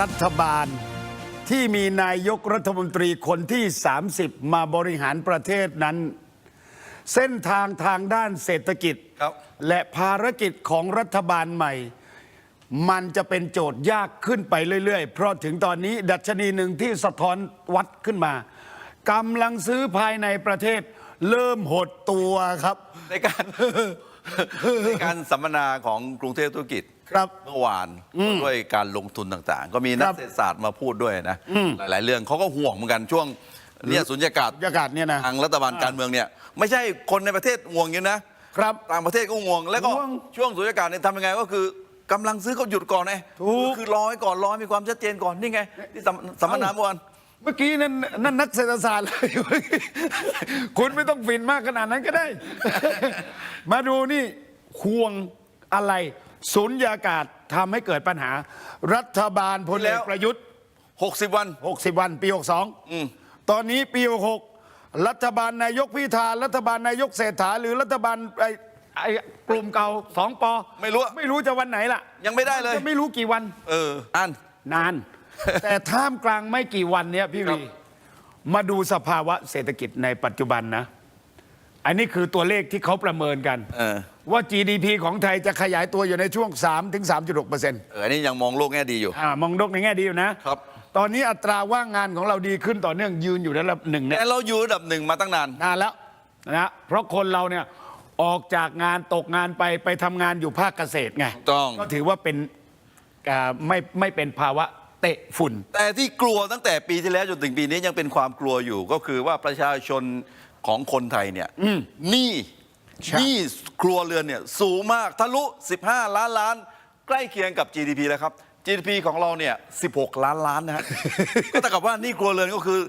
รัฐบาล ที่มีนายกรัฐมนตรีคนที่ 30 มาบริหารประเทศนั้น เส้นทางทางด้านเศรษฐกิจครับและภารกิจของรัฐบาลใหม่ มันจะเป็นโจทย์ยากขึ้นไปเรื่อย ๆ เพราะถึงตอนนี้ดัชนีหนึ่งที่สะท้อนวัดขึ้นมากำลังซื้อภายในประเทศ เริ่มหดตัวครับในการ ในการสัมมนาของกรุงเทพธุรกิจครับเมื่อวานด้วยการลงทุนต่างๆ ก็มีนัคกรับเศรษฐศาสตร์มาพูดด้วยนะหลายๆเรื่องเขาก็ห่วงเหมือนกันช่วงเนี่ยสุญญากาศบรรยากาศเนี่ยนะทางรัฐบาลการเมืองเนี่ยไม่ใช่คนในประเทศห่วงอย่างนี้นะครับต่างประเทศก็ห่วง แล้วก็ห่วงช่วงสุญญากาศเนี่ยทำยังไงก็คือกำลังซื้อเขาหยุดก่อนไงถูกคือรอให้ก่อนรอให้มีความชัดเจนก่อนนี่ไงที่สัมสัมมนาเมื่อวาน เมื่อกี้นั่นนั่นนักเศรษฐศาสตร์เลย คุณไม่ต้องฟินมากขนาดนั้นก็ได้ มาดูนี่ควงอะไรสุญญากาศทำให้เกิดปัญหา รัฐบาลพลเอกประยุทธ์ 60 วัน 60 วัน ปี 62 ตอนนี้ปี 66 รัฐบาลนายกพิธารัฐบาลนายกเศรษฐา หรือรัฐบาลไอ้ไอ้กลุ่มเก่าสองปอไม่รู้อะไม่รู้จะวันไหนล่ะ ยังไม่ได้เลย จะไม่รู้กี่วัน เอออันนาน แต่ท่ามกลางไม่กี่วันเนี้ยพี่ครัวีบมาดูสภาวะเศรษฐกิจในปัจจุบันนะ อันนี้คือตัวเลขที่เขาประเมินกัน เออ ว่า GDP ของไทยจะขยายตัวอยู่ในช่วง3-3.6%ถึง 3.6เปอร์เซ็นต์เอออันนี้ยังมองโลกแง่ดีอยู่อ่ามองโลกในแง่ดีอยู่นะ ครับ ตอนนี้อัตราว่างงานของเราดีขึ้นต่อเนื่องยืนอยู่ระดับหนึ่งเนี่ย แต่เราอยู่ระดับหนึ่งมาตั้งนาน นานแล้วนะเพราะคนเราเนี่ยออกจากงานตกงานไปไปทำงานอยู่ภาคเกษตรไงถูกต้อง ก็ถือว่าเป็นอ่าไม่ไม่เป็นภาวะ เตะฝุ่น แต่ที่กลัวตั้งแต่ปีที่แล้วจนถึงปีนี้ยังเป็นความกลัวอยู่ก็คือว่าประชาชนของคนไทยเนี่ยหนี้ใช่ หนี้ครัวเรือนเนี่ยสูงมากทะลุ 15 ล้านล้าน ใกล้เคียงกับ GDP แล้วครับ GDP ของเราเนี่ย 16 ล้านล้านนะฮะ ก็เท่ากับว่าหนี้ครัวเรือนก็คือ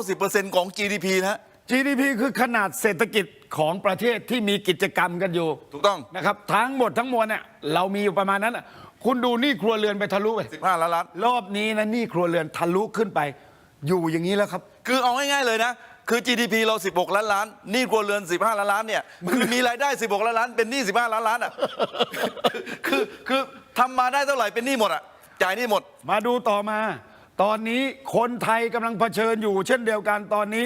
90%ของ GDP นะฮะ GDP คือขนาดเศรษฐกิจของประเทศที่มีกิจกรรมกันอยู่ถูกต้อง นะครับ ทั้งหมดทั้งมวลเนี่ยเรามีอยู่ประมาณนั้นน่ะ คุณดูหนี่ครัวเรือนไปทะลุไป15ล้านล้าน รอบนี้นะหนี่ครัวเรือนทะลุขึ้นไป อยู่อย่างนี้แล้วครับ คือเอาง่ายๆเลยนะ คือ GDP เรา 16 ล้านล้านหนี้ครัวเรือน 15 ล้านล้านเนี่ยคือมีรายได้ 16 ล้านล้านเป็นหนี้ 15 ล้านล้านอะ คือคือทำมาได้เท่าไหร่เป็นหนี้หมดอะ จ่ายหนี้หมด มาดูต่อมา ตอนนี้คนไทยกำลังเผชิญอยู่ เช่นเดียวกันตอนนี้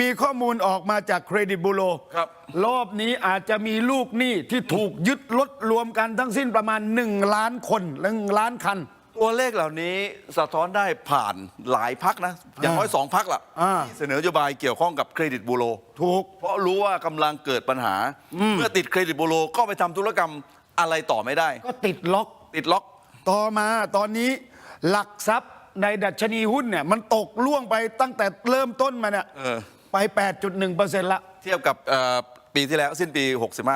มีข้อมูลออกมาจากเครดิตบูโรครับ รอบนี้อาจจะมีลูกหนี้ที่ถูกยึดรถรวมกันทั้งสิ้นประมาณ 1 ล้านคนหนึ่งล้านคัน ตัวเลขเหล่านี้สะท้อนได้ผ่านหลายพักนะ อย่างน้อยสองพักละอ่า ที่เสนอนโยบายเกี่ยวข้องกับเครดิตบูโร ถูก เพราะรู้ว่ากำลังเกิดปัญหา เมื่อติดเครดิตบูโรก็ไปทำธุรกรรมอะไรต่อไม่ได้ ก็ติดล็อก ติดล็อก ต่อมาตอนนี้หลักทรัพย์ในดัชนีหุ้นเนี่ยมันตกล่วงไปตั้งแต่เริ่มต้นมาเนี่ยเออ ไป 8.1%ละ เทียบกับเอ่อปีที่แล้วสิ้นปี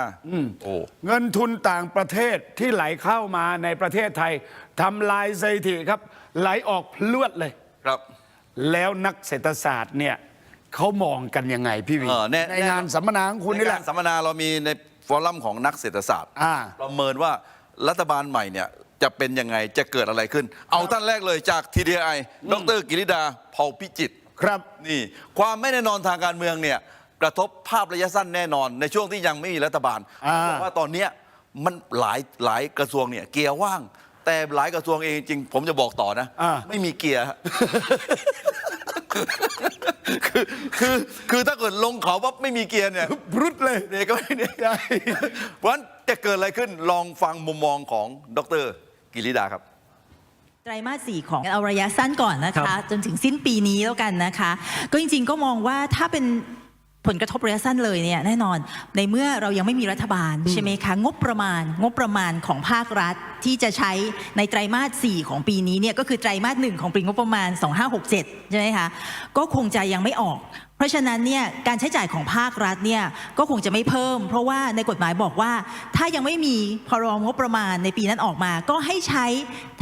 65โอ้เงินทุนต่างประเทศที่ไหลเข้ามาในประเทศไทยทำลายสถิติครับ ไหลออกพลวดเลย ครับ แล้วนักเศรษฐศาสตร์เนี่ยเขามองกันยังไงพี่วีเออแน่ในงานสัมมนาของคุณนี่แหละ ในการสัมมนาเรามีในฟอรัมของนักเศรษฐศาสตร์อ่า ประเมินว่ารัฐบาลใหม่เนี่ยจะเป็นยังไงจะเกิดอะไรขึ้น เอาท่านแรกเลยจาก TDI ดรกิริดาเผ่าพิจิตร ครับนี่ความไม่แน่นอนทางการเมืองเนี่ยกระทบภาพระยะสั้นแน่นอน ในช่วงที่ยังไม่มีรัฐบาลอ่า เพราะว่าตอนเนี้ยมันหลายหลายกระทรวงเนี่ยเกียร์ว่าง แต่หลายกระทรวงเองจริงผมจะบอกต่อนะ อ่า ไม่มีเกียร์ฮะ คือคือคือถ้าเกิดลงเขาปั๊บไม่มีเกียร์เนี่ย พรุดเลย เด็กก็ไม่เนี่ยเพราะฉะนั้นจะเกิดอะไรขึ้นลองฟังมุมมองของดรกิริดาครับ ไตรมาสสี่ของเอาระยะสั้นก่อนนะครัคะบจนถึงสิ้นปีนี้แล้วกันนะคะ ก็จริงๆก็มองว่าถ้าเป็นผลกระทบระยะสั้นเลยเนี่ยแน่นอน ในเมื่อเรายังไม่มีรัฐบาล ใช่ไหมคะ งบประมาณ งบประมาณของภาครัฐที่จะใช้ในไตรมาส 4 ของปีนี้เนี่ยก็คือไตรมาสหนึ่งของปีงบประมาณ 2567 ใช่ไหมคะ ก็คงจะยังไม่ออก เพราะฉะนั้นเนี่ยการใช้จ่ายของภาครัฐเนี่ยก็คงจะไม่เพิ่ม เพราะว่าในกฎหมายบอกว่า ถ้ายังไม่มีพรบงบประมาณในปีนั้นออกมา ก็ให้ใช้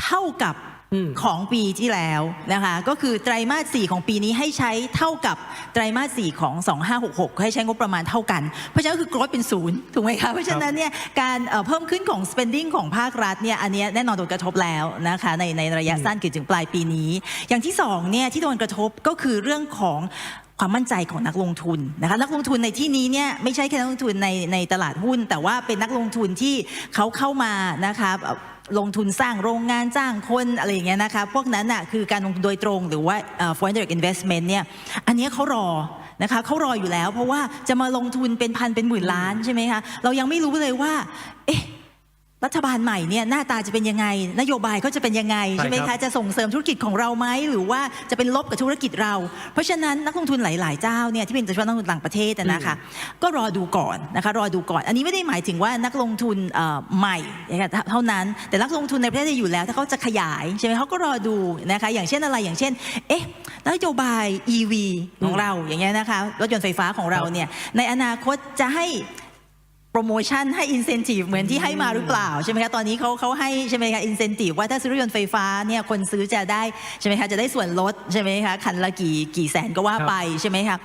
เท่ากับ ของปีที่แล้วนะคะ ก็คือไตรมาส 4 ของปีนี้ให้ใช้เท่ากับไตรมาส 4 ของ 2566 ให้ใช้งบประมาณเท่ากัน เพราะฉะนั้นคือ growth เป็นศูนย์ถูกไหมคะ เพราะฉะนั้นเนี่ยการเพิ่มขึ้นของ spending ของภาครัฐเนี่ยอันนี้แน่นอนโดนกระทบแล้วนะคะในในระยะสั้นคือถึงปลายปีนี้ อย่างที่สองเนี่ยที่โดนกระทบก็คือเรื่องของความมั่นใจของนักลงทุนนะคะนักลงทุนในที่นี้เนี่ยไม่ใช่แค่นักลงทุนในในตลาดหุ้น แต่ว่าเป็นนักลงทุนที่เขาเข้ามานะคะ ลงทุนสร้างโรงงานจ้างคนอะไรอย่างเงี้ยนะคะ พวกนั้นอะคือการลงทุนโดยตรงหรือว่าเอ่อ foreign direct investment เนี่ยอันนี้เขารอนะคะเขารออยู่แล้ว เพราะว่าจะมาลงทุนเป็นพันเป็นหมื่นล้านใช่ไหมคะเรายังไม่รู้เลยว่า เอ๊ะ รัฐบาลใหม่เนี่ยหน้าตาจะเป็นยังไง นโยบายเขาจะเป็นยังไง ใช่ใช่ไหมครัคะบจะส่งเสริมธุรกิจของเราไหมหรือว่าจะเป็นลบกับธุรกิจเรา เพราะฉะนั้นนักลงทุนหลาย ๆ เจ้าเนี่ยที่เป็นโดยเฉพาะนักลงทุนต่างประเทศอะนะคะก็รอดูก่อนนะคะรอดูก่อน อันนี้ไม่ได้หมายถึงว่านักลงทุนเอ่อใหม่นะคะเท่านั้นแต่นักลงทุนในประเทศอยู่แล้ว ถ้าเขาจะขยายใช่ไหมเขาก็รอดูนะคะอย่างเช่นอะไรอย่างเช่นเอ๊ะนโยบาย EV ของเราอย่างเงี้ยนะคะรถยนต์ไฟฟ้าของเราเนี่ยในอนาคตจะให้ โปรโมชั่นให้ incentive เหมือนที่ให้มาหรือเปล่าใช่ไหมคะตอนนี้เขาเขาให้ใช่ไหมคะ incentive ว่าถ้าซื้อรถยนต์ไฟฟ้าเนี่ยคนซื้อจะได้ใช่ไหมคะจะได้ส่วนลดใช่ไหมคะคันละกี่กี่แสนก็ว่าไปใช่ไหมคะ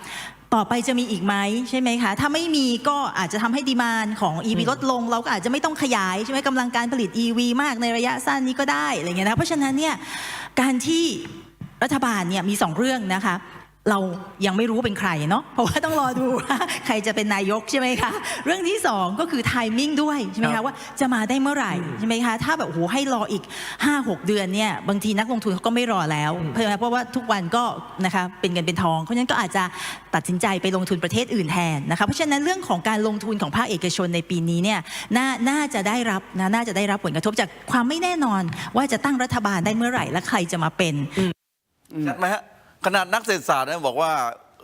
ต่อไปจะมีอีกไหมใช่ไหมคะ ถ้าไม่มีก็อาจจะทำให้ดีมานของ EV ลดลง เราก็อาจจะไม่ต้องขยายใช่ไหมกำลังการผลิต EV มากในระยะสั้นนี้ก็ได้อะไรเงี้ยนะเพราะฉะนั้นเนี่ยการที่รัฐบาลเนี่ยมีสองเรื่องนะคะ เรายังไม่รู้ว่าเป็นใครเนาะเพราะว่าต้องรอดูว่าใครจะเป็นนายกใช่ไหมคะเรื่องที่สองก็คือไทมิ่งด้วยใช่ไหมครัคะบว่าจะมาได้เมื่อไหร่ใช่ไหมคะถ้าแบบโอ้โหให้รออีก 5-6 เดือนเนี่ยบางทีนักลงทุนเขาก็ไม่รอแล้วเพราะเพราะว่าทุกวันก็นะคะเป็นเงินเป็นทอง เพราะฉะนั้นก็อาจจะตัดสินใจไปลงทุนประเทศอื่นแทนนะคะเพราะฉะนั้นเรื่องของการลงทุนของภาคเอกชนในปีนี้เนี่ยน่าน่าจะได้รับนะน่าจะได้รับผลกระทบจากความไม่แน่นอน ว่าจะตั้งรัฐบาลได้เมื่อไหร่และใครจะมาเป็นชัดไหมฮะ ขนาดนักเศรษฐศาสตร์เนี่ยบอกว่า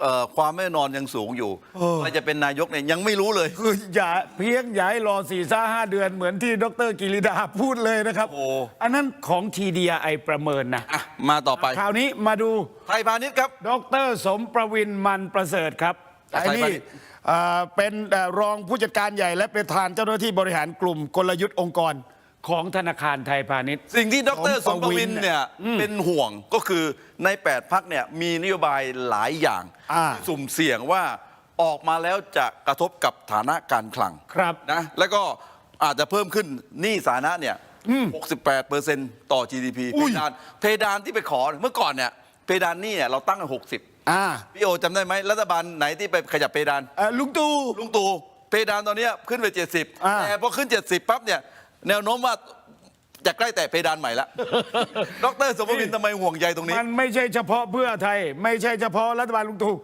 เอ่อความไม่แน่นอนยังสูงอยู่ใครจะเป็นนายกเนี่ยยังไม่รู้เลย คืออย่าเพียงอย่าให้รอสี่ซ่าห้าเดือนเหมือนที่ดรกิริดาพูดเลยนะครับโอ้อันนั้นของ TDI ประเมินนะอะมาต่อไปคราวนี้มาดูไทยพาณิชย์ครับ ดรสมประวินมันประเสริฐครับจากไอ้ไทยพานี่ณิชย์เอ่อเป็นเอ่อรองผู้จัดการใหญ่และประธานเจ้าหน้าที่บริหารกลุ่มกลยุทธ์องค์กร ของธนาคารไทยพาณิชย์ สิ่งที่ดรสสมมปประระวิวินนเนี่ยเป็นห่วงก็คือใน 8 พักเนี่ยมีนโยบายหลายอย่างอ่าที่สุ่มเสี่ยงว่าออกมาแล้วจะกระทบกับฐานะการคลังครับ นะแล้วก็อาจจะเพิ่มขึ้นหนี้สาธารณะเนี่ย 68เปอร์เซ็นต์ต่อ GDP เพอุ้ยดานเพดานที่ไปขอเมื่อก่อนเนี่ยเพดานหนี้เนี่ยเราตั้งกัน60 อ่าพี่โอจำได้ไหมรัฐบาลไหนที่ไปขยับเพดาน เอ่อลุงตู่ ลุงตู่เพดานตอนเนี้ยขึ้นไปอ่า70แต่พอขึ้น 70 ปั๊บเนี่ย แนวโน้มว่าจะใกล้แต่เพดานใหม่ละ ดรสมบินทำไมห่วงใยตรงนี้ มันไม่ใช่เฉพาะเพื่อไทย ไม่ใช่เฉพาะรัฐบาลลุงตู่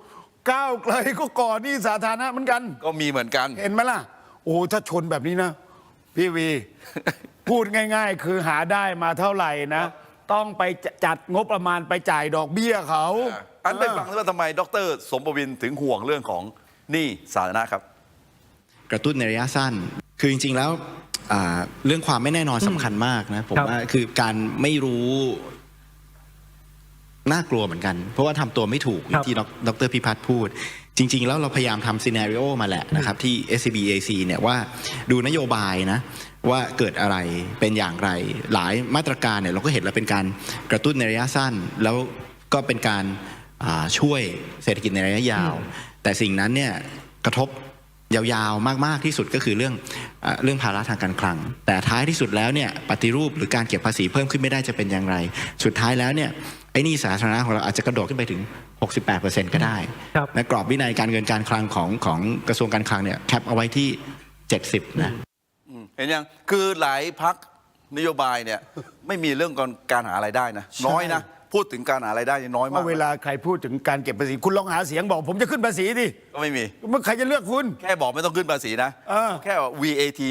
ก้าวไกลก็ก่อหนี้สาธารณะเหมือนกัน ก็มีเหมือนกัน เห็นไหมล่ะ โอ้ถ้าชนแบบนี้นะ พี่วี พูดง่าย ๆ คือหาได้มาเท่าไหร่นะ ต้องไปจัดงบประมาณไปจ่ายดอกเบี้ยเขาอันไปฟังว่าทำไมดร สมบวินถึงห่วงเรื่องของหนี้สาธารณะครับ กระตุ้นในระยะสั้น คือจริง ๆ แล้วอ่า เรื่องความไม่แน่นอนสำคัญมากนะผมครับว่าคือการไม่รู้น่ากลัวเหมือนกัน เพราะว่าทำตัวไม่ถูกอย่างที่ดดรพิพัฒน์พูด จริง ๆ แล้วเราพยายามทำซีนารีโอมาแหละนะครับ ที่ SCBAC เนี่ยว่าดูนโยบายนะ ว่าเกิดอะไรเป็นอย่างไร หลายมาตรการเนี่ยเราก็เห็นแล้วเป็นการกระตุ้นในระยะสั้น แล้วก็เป็นการอ่าช่วยเศรษฐกิจในระยะยาว แต่สิ่งนั้นเนี่ยกระทบ ยาวๆ มากๆที่สุดก็คือเรื่องเออเรื่องภาระทางการคลัง แต่ท้ายที่สุดแล้วเนี่ยปฏิรูปหรือการเก็บภาษีเพิ่มขึ้นไม่ได้จะเป็นอย่างไร สุดท้ายแล้วเนี่ยไอ้หนี่สาธารณะของเราอาจจะกระโดดขึ้นไปถึง 68%ก็ได้ครับและกรอบวินัยการเงินการคลังของของกระทรวงการคลังเนี่ยแคปเอาไว้ที่ 70 นะเห็นยังคือหลายพักนโยบายเนี่ยไม่มีเรื่องการการหารายได้นะน้อยนะ พูดถึงการหารายได้นี่น้อยเพมากราะเวลาใครพูดถึงการเก็บภาษี คุณลองหาเสียงบอก ผมจะขึ้นภาษีดิก็ไม่มี เมื่อใครจะเลือกคุณ แค่บอกไม่ต้องขึ้นภาษีนะ เออแค่ว่า VAT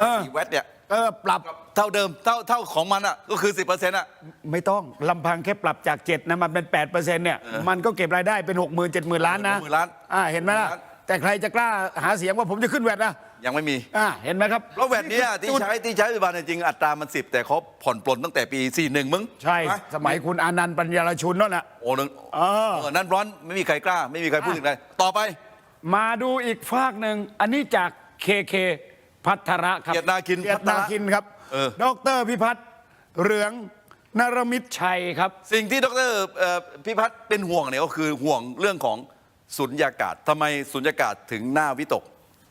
เออ แวดเนี่ย เออปรับเท่าเดิมเท่าเท่าของมันอะก็คือ 10%อะ ไม่ต้องลำพังแค่ปรับจาก 7นะมันเป็น8%เนี่ยมันก็เก็บรายได้เป็น 6 0 0 0 0 7 0,000 ล้านนะ60,000ล้านอ่าเห็นไหมล่ะล้าน แต่ใครจะกล้าหาเสียงว่าผมจะขึ้นแวดนะยังไม่มี อ่าเห็นไหมครับแล้วแวดเนี้ยที่จุดใช้ที่ใช้ปัจจุบันจริงๆอัตรามันสิบแต่เขาผ่อนปลนตั้งแต่ปี 41 มึงใช่ไหมสมัยคุณอานันต์ปัญญารชุนนั่นแหละ โอ้นึงเออ เออนั่นร้อนไม่มีใครกล้า ไม่มีใครพูดถึงอะไรต่อไปมาดูอีกฝากหนึ่ง อันนี้จากเคเคพัทระครับ เกียรตินาคินเกียรตินาคินครับเออ ดรพิพัฒน์เหลืองนรมิตรชัยครับ สิ่งที่ดรเอ่อพิพัฒน์เป็นห่วงเนี่ยก็คือห่วงเรื่องของ สุญญากาศทำไมสุญญากาศถึงหน้าวิตก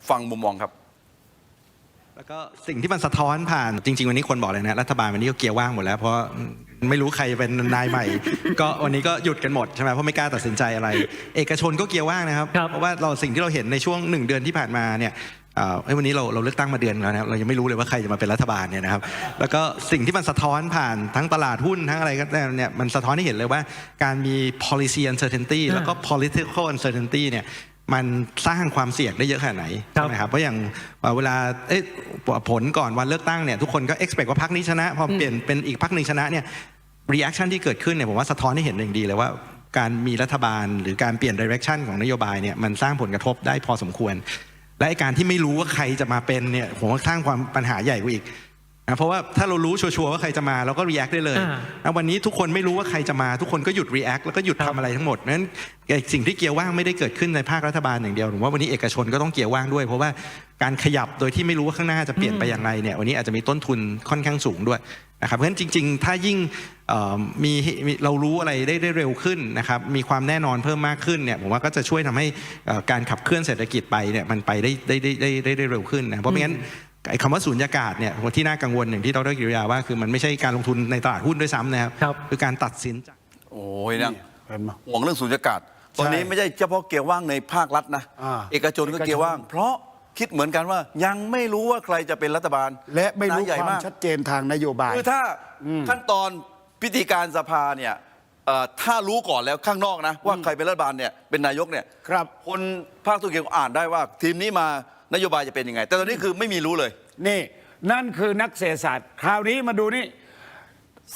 ฟังมุมมองครับ แล้วก็สิ่งที่มันสะท้อนผ่านจริง ๆ วันนี้คนบอกเลยนะรัฐบาลวันนี้ก็เกียร์ว่างหมดแล้ว เพราะไม่รู้ใครเป็นนายใหม่ ก็วันนี้ก็หยุดกันหมดใช่ไหมเพราะไม่กล้าตัดสินใจอะไร เอกชนก็เกียร์ว่างนะครับครับเพราะว่าเราสิ่งที่เราเห็นในช่วงหนึ่งเดือนที่ผ่านมาเนี่ย เอ่อเอ้ยวันนี้เราเราเลือกตั้งมาเดือนแล้วนะครับเรายังไม่รู้เลยว่าใครจะมาเป็นรัฐบาลเนี่ยนะครับ แล้วก็สิ่งที่มันสะท้อนผ่านทั้งตลาดหุ้นทั้งอะไรก็ได้เนี่ยมันสะท้อนให้เห็นเลยว่าการมี policy uncertainty แล้วก็ political uncertainty เนี่ยมันสร้างความเสี่ยงได้เยอะขนาดไหนครับใช่ไหมครับเพราะอย่างเวลาเอ๊ะผลก่อนวันเลือกตั้งเนี่ยทุกคนก็ expect ว่าพรรคนี้ชนะ พอเปลี่ยนเป็นอีกพรรคหนึ่งชนะเนี่ย reaction ที่เกิดขึ้นเนี่ยผมว่าสะท้อนให้เห็นอย่างดีเลยว่าการมีรัฐบาลหรือการเปลี่ยน direction ของนโยบายเนี่ยมันสร้างผลกระทบได้พอสมควร และการที่ไม่รู้ว่าใครจะมาเป็นเนี่ยผมว่าสร้างความปัญหาใหญ่กว่าอีก นะเพราะว่าถ้าเรารู้ชัวร์ๆว่าใครจะมาเราก็ react ได้เลยอ่านะวันนี้ทุกคนไม่รู้ว่าใครจะมา ทุกคนก็หยุด react แล้วก็หยุดครับทำอะไรทั้งหมดนั้นไอ้สิ่งที่เกียร์ว่างไม่ได้เกิดขึ้นในภาครัฐบาลอย่างเดียวผมว่าวันนี้เอกชนก็ต้องเกียร์ว่างด้วย เพราะว่าการขยับโดยที่ไม่รู้ว่าข้างหน้าจะเปลี่ยนไปอย่างไรเนี่ยวันนี้อาจจะมีต้นทุนค่อนข้างสูงด้วยนะครับเพราะฉะนั้นจริง ๆ ถ้ายิ่งเอ่อมีมีเรารู้อะไรได้ได้เร็วขึ้นนะครับมีความแน่นอนเพิ่มมากขึ้นเนี่ยผมว่าก็จะช่วยทำให้เอ่อการขับเคลื่อนเศรษฐกิจไปเนี่ยมันไปได้ได้ได้ได้ได้ได้เร็วขึ้นนะเพราะไม่งั้น ไอ้คำว่าสูญญากาศเนี่ยที่น่ากังวลอย่างที่ดรกิริยาว่าคือมันไม่ใช่การลงทุนในตลาดหุ้นด้วยซ้ำนะครับครับคือการตัดสินใจโอ้ยนั่งเห็นไหมห่วงเรื่องสุญญากาศ ตอนนี้ไม่ใช่เฉพาะเกียร์ว่างในภาครัฐนะอ่าเอกชนก็เกียร์ว่าง เพราะคิดเหมือนกันว่ายังไม่รู้ว่าใครจะเป็นรัฐบาล และไม่รู้ปัญหาใหญ่ความมากชัดเจนทางนโยบายคือถ้าขั้นตอนพิธีการสภาเนี่ยเอ่อถ้ารู้ก่อนแล้วข้างนอกนะ ว่าใครเป็นรัฐบาลเนี่ยเป็นนายกเนี่ยครับคนภาคธุรกิจก็อ่านได้ว่าทีมนี้มา นโยบายจะเป็นยังไง แต่ตอนนี้คือไม่มีรู้เลย นี่นั่นคือนักเศรษฐศาสตร์ คราวนี้มาดูนี่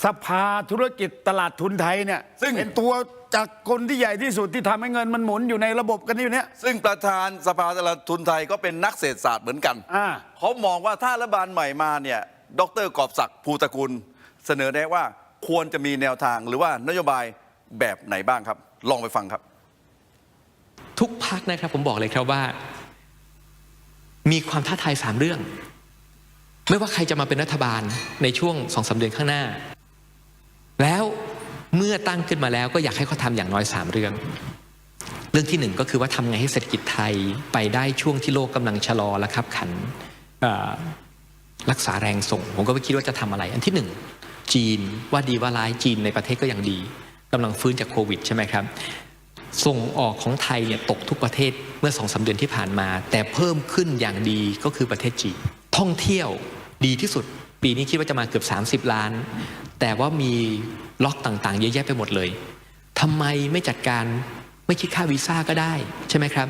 สภาธุรกิจตลาดทุนไทยเนี่ยซึ่ง เป็นตัวจากคนที่ใหญ่ที่สุดที่ทำให้เงินมันหมุนอยู่ในระบบกันอยู่เนี่ย ซึ่งประธานสภาตลาดทุนไทยก็เป็นนักเศรษฐศาสตร์เหมือนกันอ่า เขามองว่าถ้ารัฐบาลใหม่มาเนี่ยดรกอบศักดิ์ภูตระกุล เสนอแนะว่าควรจะมีแนวทางหรือว่านโยบายแบบไหนบ้างครับ ลองไปฟังครับ ทุกพักนะครับผมบอกเลยครับว่า มีความท้าทายสามเรื่อง ไม่ว่าใครจะมาเป็นรัฐบาลในช่วงสองสาเดือนข้างหน้า แล้วเมื่อตั้งขึ้นมาแล้วก็อยากให้เขาทำอย่างน้อยสามเรื่อง เรื่องที่หนึ่งก็คือว่าทำไงให้เศรษฐกิจไทยไปได้ช่วงที่โลกกำลังชะลอและคับขันรักษาแรงส่ง ผมก็ไม่คิดว่าจะทำอะไร อันที่หนึ่งจีนว่าดีว่าร้ายจีนในประเทศก็ยังดีกำลังฟื้นจากโควิดใช่ไหมครับ ส่งออกของไทยเนี่ยตกทุกประเทศเมื่อสองสาเดือนที่ผ่านมา แต่เพิ่มขึ้นอย่างดีก็คือประเทศจีนท่องเที่ยวดีที่สุด ปีนี้คิดว่าจะมาเกือบ 30 ล้าน แต่ว่ามีล็อกต่างๆ เยอะแยะไปหมดเลยทำไมไม่จัดการไม่คิดค่าวีซ่าก็ได้ใช่ไหมครับ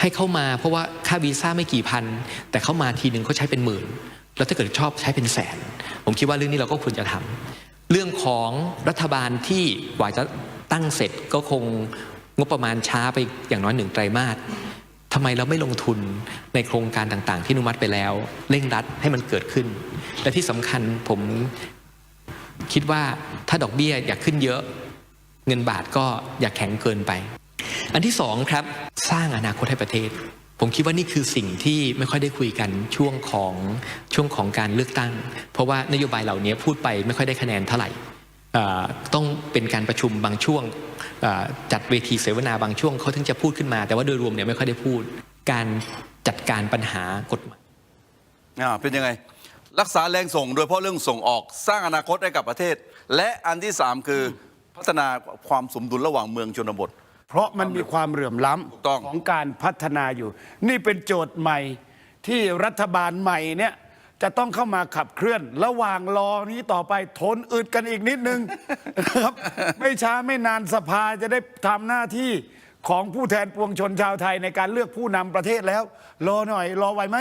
ให้เข้ามาเพราะว่าค่าวีซ่าไม่กี่พัน แต่เข้ามาทีหนึ่งเขาใช้เป็นหมื่น แล้วถ้าเกิดชอบใช้เป็นแสน ผมคิดว่าเรื่องนี้เราก็ควรจะทำเรื่องของรัฐบาลที่กว่าจะตั้งเสร็จก็คง งบประมาณช้าไปอย่างน้อยหนึ่งไตรมาสทำไมเราไม่ลงทุนในโครงการต่างๆ ที่อนุมัติไปแล้ว เร่งรัดให้มันเกิดขึ้น และที่สำคัญผมคิดว่าถ้าดอกเบี้ยอยากขึ้นเยอะ เงินบาทก็อย่าแข็งเกินไป อันที่สองครับสร้างอนาคตให้ประเทศ ผมคิดว่านี่คือสิ่งที่ไม่ค่อยได้คุยกันช่วงของช่วงของการเลือกตั้ง เพราะว่านโยบายเหล่านี้พูดไปไม่ค่อยได้คะแนนเท่าไหร่ ต้องเป็นการประชุมบางช่วงเอ่อจัดเวทีเสวนาบางช่วงเขาถึงจะพูดขึ้นมา แต่ว่าโดยรวมเนี่ยไม่ค่อยได้พูด การจัดการปัญหากฎหมายอ่าเป็นยังไง รักษาแรงส่งโดยเฉพาะเรื่องส่งออกสร้างอนาคตให้กับประเทศ และอันที่สามคือพัฒนาความสมดุลระหว่างเมืองชนบท เพราะมันมีความเหลื่อมล้ถูกต้องำของการพัฒนาอยู่ นี่เป็นโจทย์ใหม่ที่รัฐบาลใหม่เนี่ย จะต้องเข้ามาขับเคลื่อน ระหว่างรอนี้ต่อไปทนอึดกันอีกนิดนึงนะครับ ไม่ช้าไม่นานสภาจะได้ทำหน้าที่ของผู้แทนปวงชนชาวไทยในการเลือกผู้นำประเทศแล้ว รอหน่อย รอไหวไหม